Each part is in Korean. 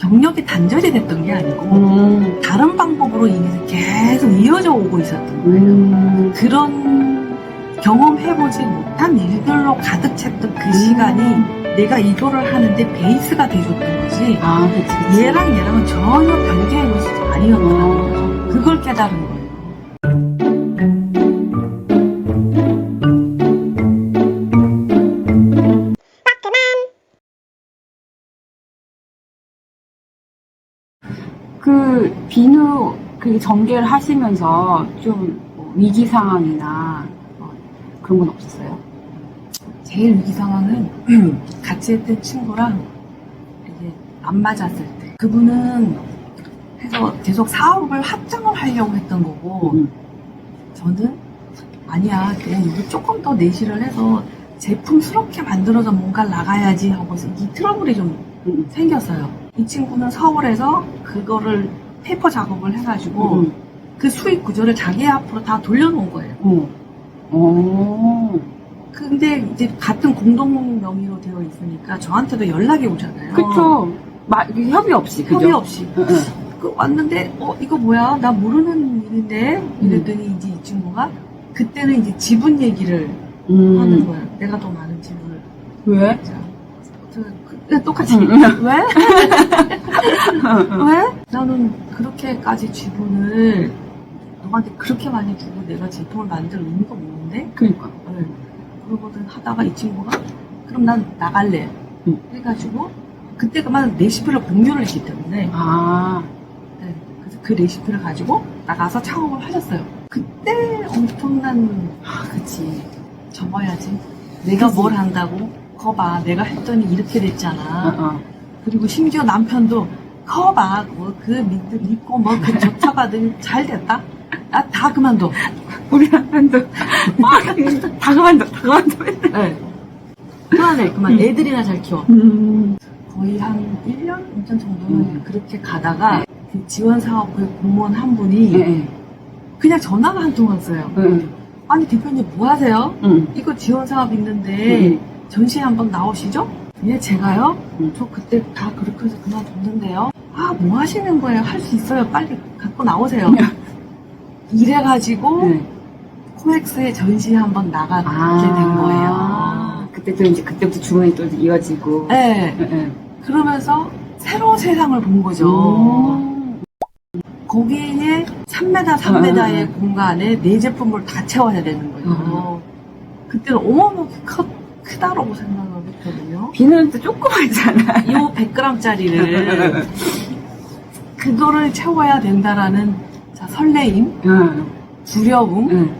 경력이 단절이 됐던 게 아니고 음. 다른 방법으로 이게 계속 이어져 오고 있었던 거예요. 음. 그런 경험해보지 못한 일들로 가득 찼던 그 시간이 내가 이거를 하는데 베이스가 돼줬던 거지 아, 그치, 그치. 얘랑 얘랑은 전혀 별개의 것이 아니었다는 거죠. 어. 그걸 깨달은 거예요. 비누 그 전개를 하시면서 좀뭐 위기 상황이나 뭐 그런 건 없었어요? 제일 위기 상황은 같이 했던 친구랑 이게 안 맞았을 때 그분은 해서 계속 사업을 확장을 하려고 했던 거고 음. 저는 아니야 그냥 이거 조금 더 내실을 해서 제품스럽게 만들어서 뭔가 나가야지 하고서 이 트러블이 좀 음. 생겼어요. 이 친구는 서울에서 그거를 페이퍼 작업을 해가지고 음. 그 수익 구조를 자기 앞으로 다 돌려놓은 거예요. 어. 어. 근데 이제 같은 공동 명의로 되어 있으니까 저한테도 연락이 오잖아요. 그쵸. 마, 협의 없이, 그죠? 협의 없이. 응, 응. 그 왔는데 어 이거 뭐야 나 모르는 일인데 이랬더니 이제 이 친구가 그때는 이제 지분 얘기를 하는 음. 거예요. 내가 더 많은 지분을 왜? 자, 저, 그, 똑같이 음. 왜? 응, 왜? 나는 그렇게까지 지분을 너한테 그렇게 많이 주고 내가 제품을 만들 의미가 없는데 그니까. 네. 그러고든 하다가 이 친구가 그럼 난 나갈래 음. 해가지고 그때 그만 레시피를 공유를 했기 때문에 아. 네. 그래서 그 레시피를 가지고 나가서 창업을 하셨어요. 그때 엄청난 아, 그치. 접어야지. 내가 그치. 뭘 한다고? 거봐, 내가 했더니 이렇게 어, 됐잖아. 어. 그리고 심지어 남편도 거봐, 뭐그 믿고 뭐그 쫓아가더니 잘 됐다. 나 다 그만둬. 우리 남편도. 아, 다 그만둬, 다 그만둬. 네. 그만해, 그만. 음. 애들이나 잘 키워. 음. 거의 한 1년? 2년 정도는 음. 그렇게 가다가 그 지원 사업 그 공무원 한 분이 예, 예. 그냥 전화가 한 통 왔어요. 응, 아니 대표님 뭐 하세요? 응. 이거 지원 사업 있는데 응. 전시회 한번 나오시죠? 예, 제가요? 응. 저 그때 다 그렇게 해서 그만뒀는데요. 아, 뭐 하시는 거예요? 할 수 있어요. 빨리 갖고 나오세요. 이래가지고 네. 코엑스에 전시회 한번 나가게 된 거예요. 그때 또 이제 그때부터 주문이 또 이어지고. 네. 예, 예. 그러면서 새로운 세상을 본 거죠. 음. 거기에 3m, 3m의 공간에 내 제품을 다 채워야 되는 거예요. 그때는 어마어마하게 크, 크다라고 생각 을 했거든요. 비누는 또 조그맣잖아. 이 100g짜리를 그거를 채워야 된다라는 자, 설레임, 응, 두려움, 응.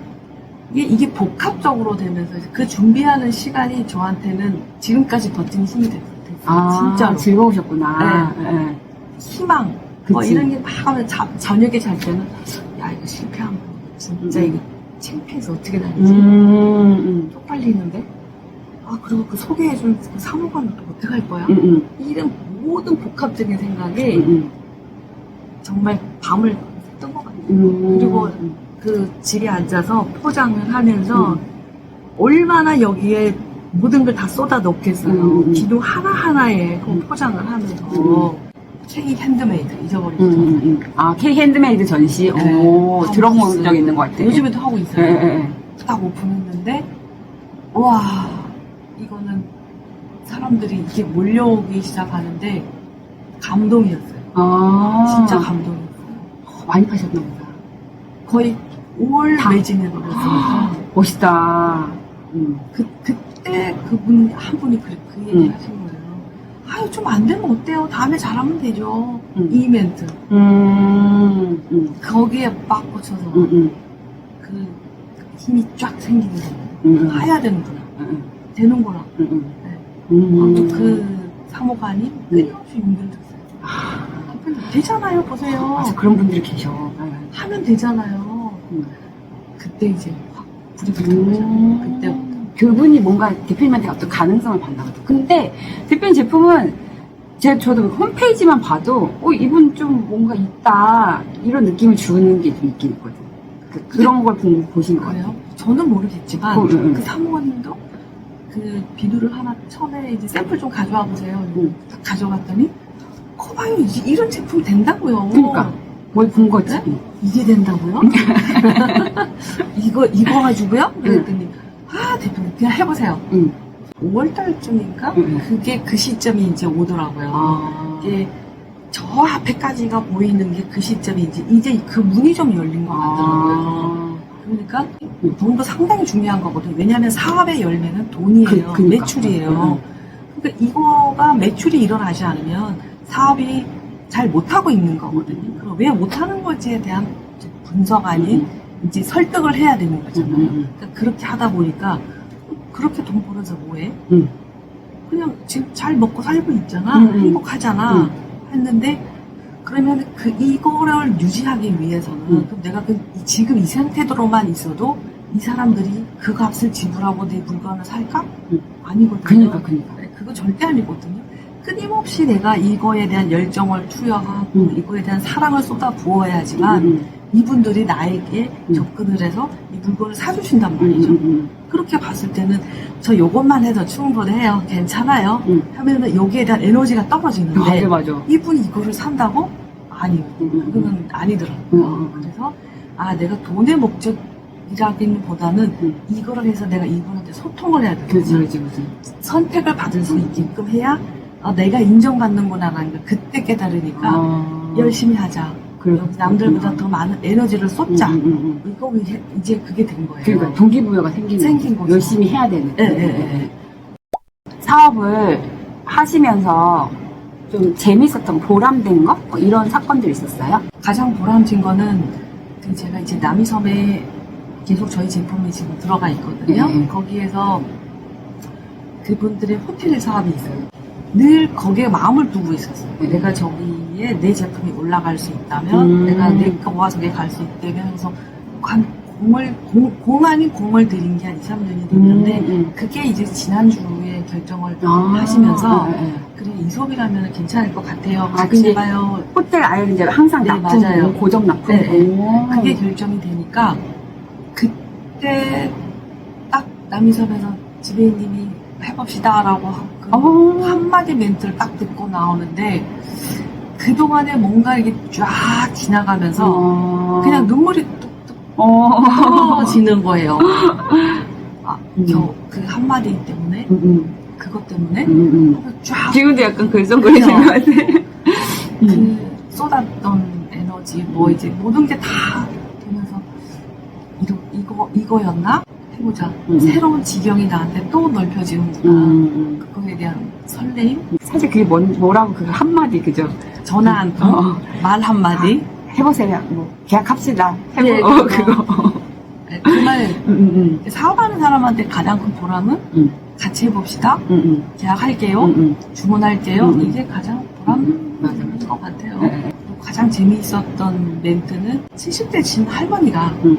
이게, 이게 복합적으로 되면서 이제 그 준비하는 시간이 저한테는 지금까지 버티는 힘이 됐어요. 아, 진짜로. 즐거우셨구나. 예, 예. 희망, 뭐 그치. 이런 게 막 하면 자, 저녁에 잘 때는 야 이거 실패하면 진짜 음. 이거 창피해서 어떻게 다니지? 음, 음, 쪽팔리는데? 아 그리고 그 소개해준 그 사무관은 또 어떻게 할 거야? 음, 음, 이런 모든 복합적인 생각이 음, 정말 밤을 뜬 것 같아요. 음. 그리고 음. 그 집에 앉아서 포장을 하면서 음. 얼마나 여기에 모든 걸 다 쏟아 넣겠어요. 음, 음. 기도 하나하나에 그 음. 포장을 하면서 음. K 핸드메이드 잊어버리죠. 음, 음, 음. 아, K 핸드메이드 전시? 네. 오, 하고 들어본 있어요. 적 있는 것 같아. 요즘에도 하고 있어요. 예, 예, 예. 딱 오픈했는데 와 이거는 사람들이 이렇게 몰려오기 시작하는데 감동이었어요. 아. 진짜 감동이었어요. 많이 파셨나 보다. 거의 5월 다. 매진해 버렸으니까 멋있다. 음. 그 그때 그분 한 분이 그, 그 얘기 음. 하신 거예요. 아유 좀 안 되면 어때요? 다음에 잘하면 되죠. 음. 이 멘트 음, 음, 거기에 빡 꽂혀서 음, 음, 그 힘이 쫙 생기는 거예요. 음, 음, 해야 되는구나. 음, 되는구나. 음, 음. 네. 음. 아무튼 그 사모관이 끊임없이 연결됐어요. 아, 되잖아요, 보세요. 맞아, 그런 분들이 계셔. 예. 하면 되잖아요. 음. 그때 이제 확 불이 붙은 거죠. 그때부터. 그분이 뭔가 대표님한테 어떤 가능성을 봤나 보다. 근데 대표님 제품은 제 저도 홈페이지만 봐도 어 이분 좀 뭔가 있다 이런 느낌을 주는 게 좀 있긴 있거든. 그, 그런 걸 보, 보신. 그래요? 저는 모르겠지만 어, 응, 응. 그 사모님도 그 비누를 하나 처음에 이제 샘플 좀 가져와 보세요. 응. 딱 가져갔더니 커봐요. 이- 이런 제품 된다고요. 그러니까. 뭘본 거지? 네? 이게 된다고요? 이거, 이거 가지고요? 그랬더니, 아, 대표님, 그냥 해보세요. 응. 5월달쯤인가? 응, 응. 그게 그 시점이 이제 오더라고요. 아. 이게 저 앞에까지가 보이는 게 그 시점이 이제, 이제 그 문이 좀 열린 것 같더라고요. 아. 그러니까 돈도 상당히 중요한 거거든요. 왜냐하면 사업의 열매는 돈이에요. 그- 그러니까. 매출이에요. 그러니까 이거가 매출이 일어나지 않으면 사업이 잘 못하고 있는 거거든요. 그럼 왜 못하는 건지에 대한 분석 아닌 이제 설득을 해야 되는 거잖아요. 음, 그러니까 그렇게 하다 보니까 그렇게 돈 벌어서 뭐해? 음. 그냥 지금 잘 먹고 살고 있잖아. 음, 음. 행복하잖아. 음. 했는데 그러면 그 이거를 유지하기 위해서는 음. 그럼 내가 그 이- 지금 이 상태로만 있어도 이 사람들이 그 값을 지불하고 내 물건을 살까? 음. 아니거든요. 그니까, 그니까. 네, 그거 절대 아니거든요. 끊임없이 내가 이거에 대한 열정을 투여하고 음. 이거에 대한 사랑을 쏟아 부어야지만 음, 이분들이 나에게 음. 접근을 해서 이 물건을 사주신단 음, 말이죠. 음, 음, 그렇게 봤을 때는 저 요것만 해도 충분해요. 괜찮아요. 음. 하면은 여기에 대한 에너지가 떨어지는데 맞아, 맞아. 이분이 이거를 산다고? 음, 음, 그거는 아니더라고요. 음, 음. 그래서 아 내가 돈의 목적이라기보다는 음. 이거를 해서 내가 이분한테 소통을 해야 그지, 되거든요. 그지, 그지. 선택을 받을 수 있게끔 해야 아, 내가 인정받는구나라는 걸 그때 깨달으니까 아. 열심히 하자. 여기 남들보다 더 많은 에너지를 쏟자. 음, 음, 음. 이거 이제, 이제 그게 된 거예요. 그러니까 동기부여가 생기는 생긴 거죠. 열심히 해야 되는. 예, 예, 예. 사업을 하시면서 좀 재밌었던 보람된 거? 뭐 이런 사건들 있었어요? 가장 보람진 거는 그 제가 이제 남이섬에 계속 저희 제품이 지금 들어가 있거든요. 네. 거기에서 그분들의 호텔 사업이 있어요. 늘 거기에 마음을 두고 있었어요. 네. 내가 저기에 내 제품이 올라갈 수 있다면, 음. 내가 내 거가 저기 갈수 있다면, 그래서 관- 공을, 공, 공 아닌 공을 들인 게 한 2, 3년이 됐는데, 음, 그게 이제 지난주에 결정을 아, 하시면서, 예, 예. 그래, 이솝이라면 괜찮을 것 같아요. 아, 근데- 가요. 호텔 아이랜드가 항상 네, 납품, 맞아요. 고정 납품. 네, 네. 오. 그게 결정이 되니까 그때 딱 남이섬에서 지배인님이 해봅시다라고 한- 그 어. 한마디 멘트를 딱 듣고 나오는데 그동안에 뭔가 이게 쫙 지나가면서 어. 그냥 눈물이. 떨어지는 거예요. 아, 음. 겨, 그 한마디 때문에 음, 음, 그것 때문에 음, 음. 쫙 지금도 약간 글썽거리시는 것 같아. 음. 그 쏟았던 에너지 뭐 이제 모든 게 다 되면서 이거 이거 이거였나 해보자 음. 새로운 지경이 나한테 또 넓혀지는구나 음, 그거에 대한 설레임 음. 사실 그게 뭔, 뭐라고 그 한마디, 그죠? 전화 한 어, 통, 어. 말 한마디 해보세요. 뭐, 계약합시다. 해보, 네, 어, 그거. 그거. 네, 정말 음, 음, 사업하는 사람한테 가장 큰 보람은 음. 같이 해봅시다 음, 음, 계약할게요 음, 음. 주문할게요 음. 이게 가장 보람인 음. 것 같아요 네, 가장 재미있었던 멘트는 70대 친 할머니가 음.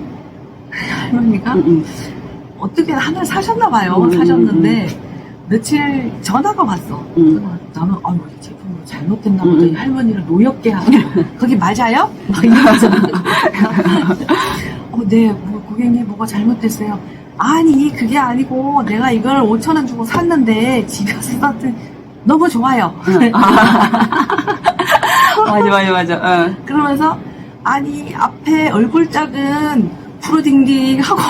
할머니가 음, 음. 어떻게 하나를 사셨나 봐요. 음, 사셨는데 며칠 전화가 왔어. 음. 나는 아유 이 제품이 잘못됐나 음, 보다. 음. 이 할머니를 노엽게 하고 거기 맞아요? 막 이러면서 어, 네, 뭐, 고객님 뭐가 잘못됐어요. 아니 그게 아니고 내가 이걸 5천 원 주고 샀는데 집에 와서 썼더니 너무 좋아요. 맞아, 맞아, 맞아. 어. 그러면서 아니 앞에 얼굴 작은 푸르딩딩 하고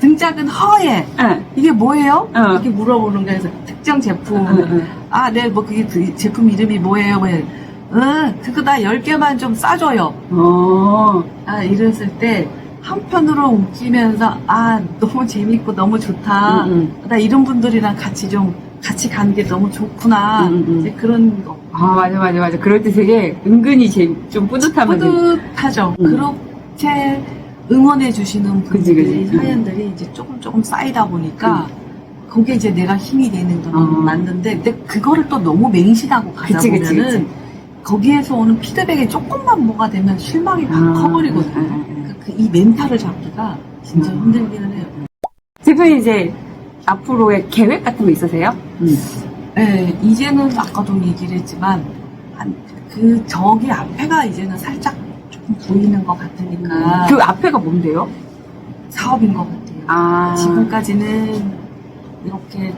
등 작은 허예 응, 이게 뭐예요? 어. 이렇게 물어보는 거에서 특정 제품 응, 응. 아네 뭐 그게 그 제품 이름이 뭐예요? 뭐, 응 그거 나 10개만 좀 싸줘요 어. 아 이랬을 때 한편으로 웃기면서 아 너무 재밌고 너무 좋다 음, 음. 나 이런 분들이랑 같이 좀 같이 가는 게 너무 좋구나 음, 음. 이제 그런 거 아, 맞아, 맞아, 맞아. 그럴 때 되게 은근히 제, 좀 뿌듯하면 돼. 뿌듯하죠. 음. 그렇게 응원해 주시는 그치, 분들이 그치. 음. 사연들이 이제 조금 조금 쌓이다 보니까 그게 이제 내가 힘이 되는 건 어. 맞는데 근데 그거를 또 너무 맹신하고 가다 그치, 그치, 보면은 그치. 거기에서 오는 피드백이 조금만 뭐가 되면 실망이 확 아, 커버리거든요. 음, 음, 음. 그이 멘탈을 잡기가 진짜 음. 힘들기는 해요. 대표님 이제 앞으로의 계획 같은 거 있으세요? 음. 네, 이제는 아까도 얘기를 했지만 한 그 저기 앞에가 이제는 살짝 조금 보이는 것 같으니까 그 앞에가 뭔데요? 사업인 것 같아요. 아. 지금까지는 이렇게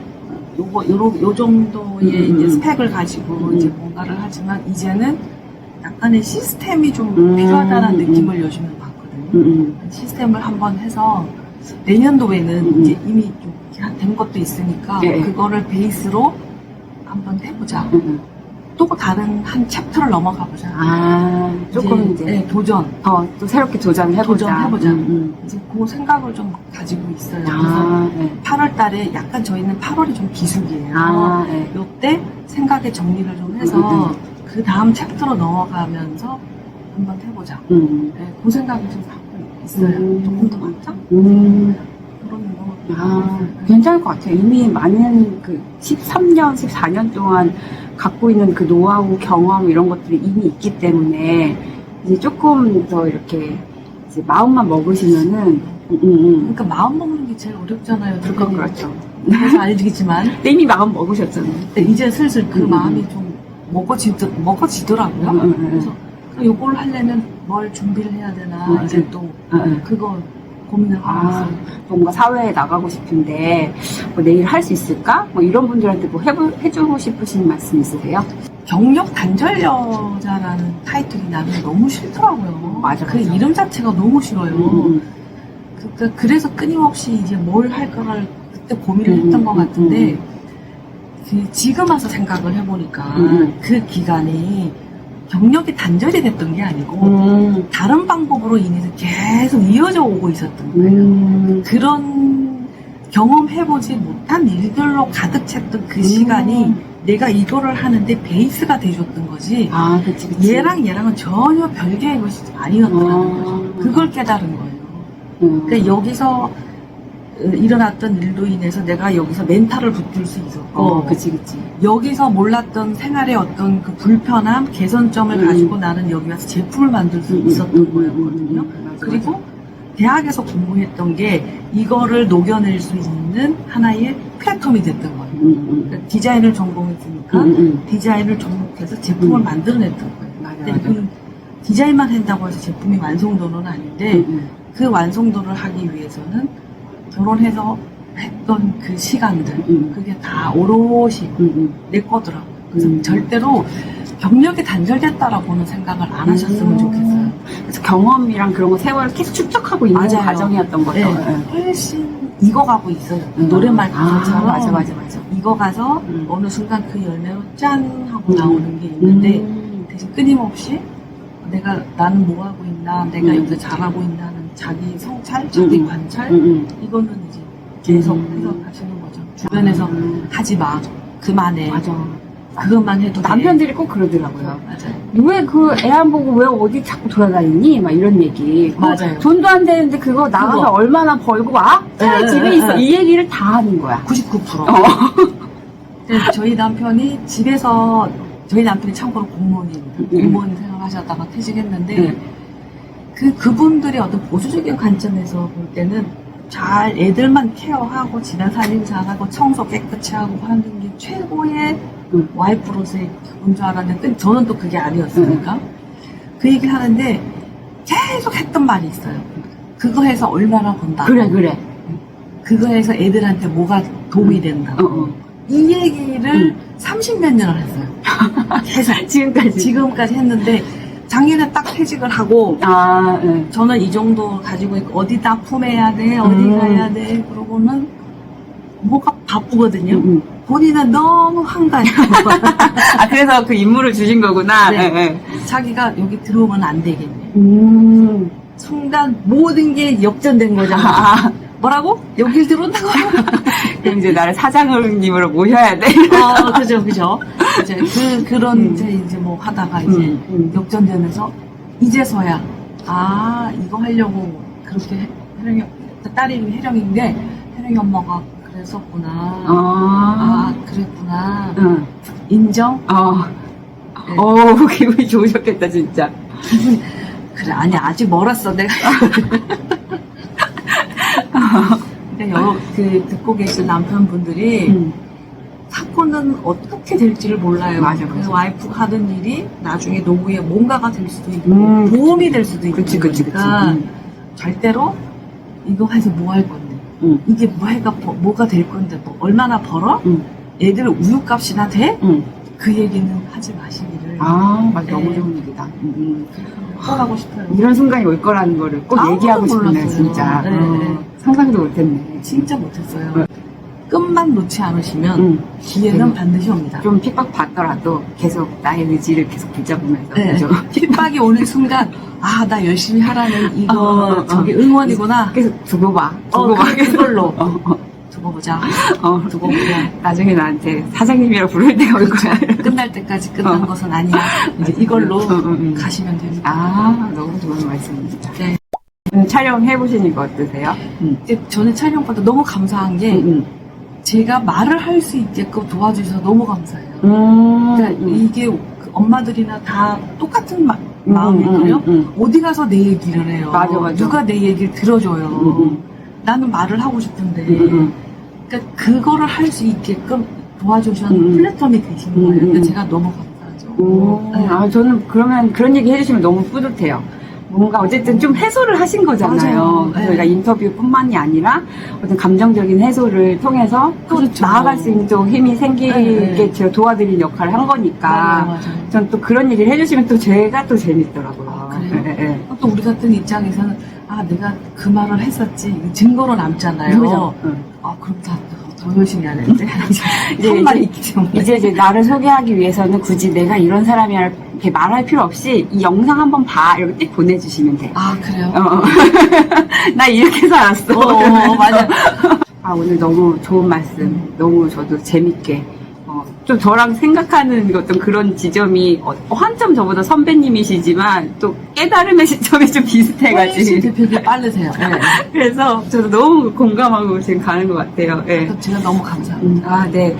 요거 요러 요 정도의 음, 이제 음. 스펙을 가지고 음. 이제 뭔가를 하지만 이제는 약간의 시스템이 좀 음, 필요하다는 음. 느낌을 요즘에 받거든요. 음, 음. 시스템을 한번 해서 내년도에는 음. 이제 이미 좀된 것도 있으니까 예. 그거를 베이스로 한번 해보자. 음, 음. 또 다른 한 챕터를 넘어가 보자. 아, 조금 이제, 네, 도전. 더또 새롭게 도전해보자. 도전해보자. 음, 이제 그 생각을 좀 가지고 있어요. 음. 그래서 아, 네. 8월 달에 약간 저희는 8월이 좀 기숙이에요. 아, 네. 요때 생각의 정리를 좀 해서 음, 그 다음 챕터로 넘어가면서 한번 해보자. 음. 네, 그 생각을 좀 하고 있어요. 음. 조금 더 많죠? 음. 그런 거. 아, 괜찮을 것 같아요. 이미 많은 그 13년, 14년 동안 갖고 있는 그 노하우, 경험 이런 것들이 이미 있기 때문에 이제 조금 더 이렇게 이제 마음만 먹으시면은 음, 음, 음. 그러니까 마음 먹는 게 제일 어렵잖아요. 대표님. 그렇죠. 그래서 알겠지만 근데 이미 마음 먹으셨잖아요. 근데 이제 슬슬 그 음. 마음이 좀 먹어지더, 먹어지더라고요. 음, 음, 음. 그래서 요걸 하려면 뭘 준비를 해야 되나 음, 이제 음. 또 음, 음. 그거 고민을 하고 아, 있어요. 뭔가 사회에 나가고 싶은데 뭐 내일 할 수 있을까? 뭐 이런 분들한테 뭐 해보, 해주고 싶으신 말씀 있으세요? 경력 단절 여자라는 타이틀이 나는 너무 싫더라고요. 맞아, 그 맞아. 이름 자체가 너무 싫어요. 음, 그러니까 그래서 끊임없이 이제 뭘 할까를 그때 고민을 음, 했던 것 음, 같은데 음. 그 지금 와서 생각을 해보니까 음. 그 기간이 경력이 단절이 됐던 게 아니고 음, 다른 방법으로 인해서 계속 이어져 오고 있었던 거예요. 음, 그런 경험해보지 못한 일들로 가득 찼던 그 시간이 내가 이거를 하는데 베이스가 돼줬던 거지. 아, 그치, 그치. 얘랑 얘랑은 전혀 별개의 것이 아니었다는 아. 거죠. 그걸 깨달은 거예요. 음. 그러니까 여기서 어, 일어났던 일로 인해서 내가 여기서 멘탈을 붙들 수 있었고 어, 그치, 그치. 여기서 몰랐던 생활의 어떤 그 불편함, 개선점을 음. 가지고 나는 여기 와서 제품을 만들 수 음, 있었던 음, 음, 거였거든요. 음, 음, 맞아, 그리고 대학에서 공부했던 게 이거를 녹여낼 수 있는 하나의 플랫폼이 됐던 거예요. 음, 음, 그러니까 디자인을 전공했으니까 음, 음. 디자인을 접목해서 제품을 음. 만들어냈던 거예요. 맞아, 맞아. 그 디자인만 한다고 해서 제품이 완성도는 아닌데 음, 음. 그 완성도를 하기 위해서는 결혼해서 했던 그 시간들 음. 그게 다 오롯이 음, 음. 내 거더라고요. 그래서 음. 절대로 경력이 단절됐다라고는 생각을 안 하셨으면 음. 좋겠어요. 그래서 경험이랑 그런 거 세월을 계속 축적하고 있는 맞아요. 과정이었던 거죠. 네. 예. 훨씬 익어가고 있어요. 음. 노래말 아, 가사처럼 맞아, 맞아, 맞아. 익어가서 음. 어느 순간 그 열매로 짠 하고 음. 나오는 게 있는데 음. 대신 끊임없이 내가 나는 뭐 하고 있나, 내가 음. 여기서 잘하고 있나는 자기 성찰, 자기 음. 관찰 음, 음. 이거는 이제 계속 음. 해서 가시는 거죠. 주변에서 음. 하지 마, 그만해, 맞아. 그것만 해도 돼. 남편들이 꼭 그러더라고요. 맞아요. 왜 그 애 안 보고 왜 어디 자꾸 돌아다니니? 막 이런 얘기. 그거 맞아요. 돈도 안 되는데 그거 나가서 그거. 얼마나 벌고 와? 차라리 에, 집에 에, 있어. 에. 이 얘기를 다 하는 거야. 99%. 어. 근데 저희 남편이 집에서 저희 남편이 참고로 공무원입니다. 음. 공무원 생활하셨다가 퇴직했는데 네. 그 그분들의 어떤 보수적인 관점에서 볼 때는 잘 애들만 케어하고 집안 살림 잘하고 청소 깨끗이 하고 하는 게 최고의 음. 와이프로서의 그분 줄 알았는데 근데 저는 또 그게 아니었으니까 그 얘기를 하는데 계속 했던 말이 있어요. 그거 해서 얼마나 번다. 그래, 그래. 그거 해서 애들한테 뭐가 도움이 된다. 어, 어. 이 얘기를 음. 30몇 년을 했어요. 계속 지금까지. 지금까지 했는데 작년에 딱 퇴직을 하고 아, 네. 저는 이 정도 가지고 있고 어디다 품해야 돼 어디 음. 가야 돼 그러고는 뭐가 바쁘거든요. 음, 음. 본인은 너무 한가해요. 아, 그래서 그 임무를 주신 거구나. 네. 예, 예. 자기가 여기 들어오면 안 되겠네. 음. 순간 모든 게 역전된 거잖아. 아, 뭐라고? 여길 들어온다고? 그럼 이제 나를 사장님으로 모셔야 돼. 어, 그죠, 그죠. 이제 그, 그런 음. 이제, 이제 뭐 하다가 이제 음, 음. 역전되면서 이제서야 아 이거 하려고 그렇게 해- 혜령이 딸 이름이 혜령인데 혜령이 엄마가 그랬었구나 아, 아, 그랬구나 응. 인정 어. 네. 어, 기분이 좋으셨겠다, 진짜. 그래 아니 아직 멀었어 내가 근데 여러 그 듣고 계신 남편분들이 음. 사건은 어떻게 될지를 몰라요. 맞아, 그 맞아. 와이프가 하던 일이 나중에 노후에 뭔가가 될 수도 있고 음, 도움이 될 수도 있고 그치, 그치, 그치. 그러니까 음. 절대로 이거 해서 뭐 할 건데 음. 이게 뭐 해가 버- 뭐가 될 건데 뭐 얼마나 벌어 음. 애들 우유값이나 돼? 응. 그 얘기는 하지 마시기를 아, 맞아. 네. 너무 좋은 얘기다. 음, 꼭 하고 싶어요. 음. 이런 순간이 올 거라는 거를 꼭 아무도 얘기하고 싶네요, 몰랐어요. 진짜. 네, 어, 네. 상상도 못했네. 진짜 못했어요. 네. 끝만 놓지 않으시면 응. 기회는 음. 반드시 옵니다. 좀 핍박 받더라도 계속 나의 의지를 계속 붙잡으면서. 네. 그죠? 핍박이 오는 순간 아 나 열심히 하라는 이거 어, 어. 저기 응원이구나. 계속 두고 봐. 어, 두고 봐. 그- 그걸로 어, 어, 두고 보자. 어. 두고 보자. 나중에 나한테 사장님이라고 부를 때가 올 거야. 끝날 때까지 끝난 어. 것은 아니야. 이제 이걸로 어, 어, 어. 가시면 됩니다. 아, 너무 좋은 말씀입니다. 네. 음, 촬영해 보시니까 어떠세요? 음. 이제 전에 촬영보다 너무 감사한 게 음, 제가 말을 할 수 있게끔 도와주셔서 너무 감사해요. 음. 그러니까 음. 이게 그 엄마들이나 다 똑같은 마, 음, 마음일걸요? 음, 음, 어디 가서 내 얘기를 해요. 맞아, 맞아. 누가 내 얘기를 들어줘요. 음, 음. 나는 말을 하고 싶은데. 음, 음. 그러니까 그거를 할 수 있게끔 도와주시는 음. 플랫폼이 되신 음, 거예요. 그러니까 음. 제가 너무 감사하죠. 오, 네. 아, 저는 그러면 그런 얘기 해주시면 너무 뿌듯해요. 뭔가 어쨌든 좀 해소를 하신 거잖아요. 네. 저희가 인터뷰뿐만이 아니라 어떤 감정적인 해소를 통해서 또 그렇죠. 나아갈 수 있는 또 힘이 생기게 네. 제가 도와드리는 역할을 한 거니까. 전 또 그런 얘기를 해주시면 또 제가 또 재밌더라고요. 아, 그래요? 네, 네. 또 우리 같은 입장에서는 아 내가 그 말을 했었지 증거로 남잖아요. 그죠? 응. 아 그럼 다 더 열심히 해야 되는데 이제 한 말이 있기 때문에 이제 이제 나를 소개하기 위해서는 굳이 내가 이런 사람이라 이렇게 말할 필요 없이 이 영상 한번 봐 이렇게 띡 보내주시면 돼. 아 그래요? 어, 어. 나 이렇게 살았어. 어, 어, 맞아. 아, 오늘 너무 좋은 말씀, 너무 저도 재밌게, 어, 좀 저랑 생각하는 어떤 그런 지점이, 어, 한점 저보다 선배님이시지만, 또 깨달음의 시점이 좀 비슷해가지고. 대표님 빠르세요. 네. 그래서 저도 너무 공감하고 지금 가는 것 같아요. 예. 제가 너무 감사합니다. 음, 아, 네.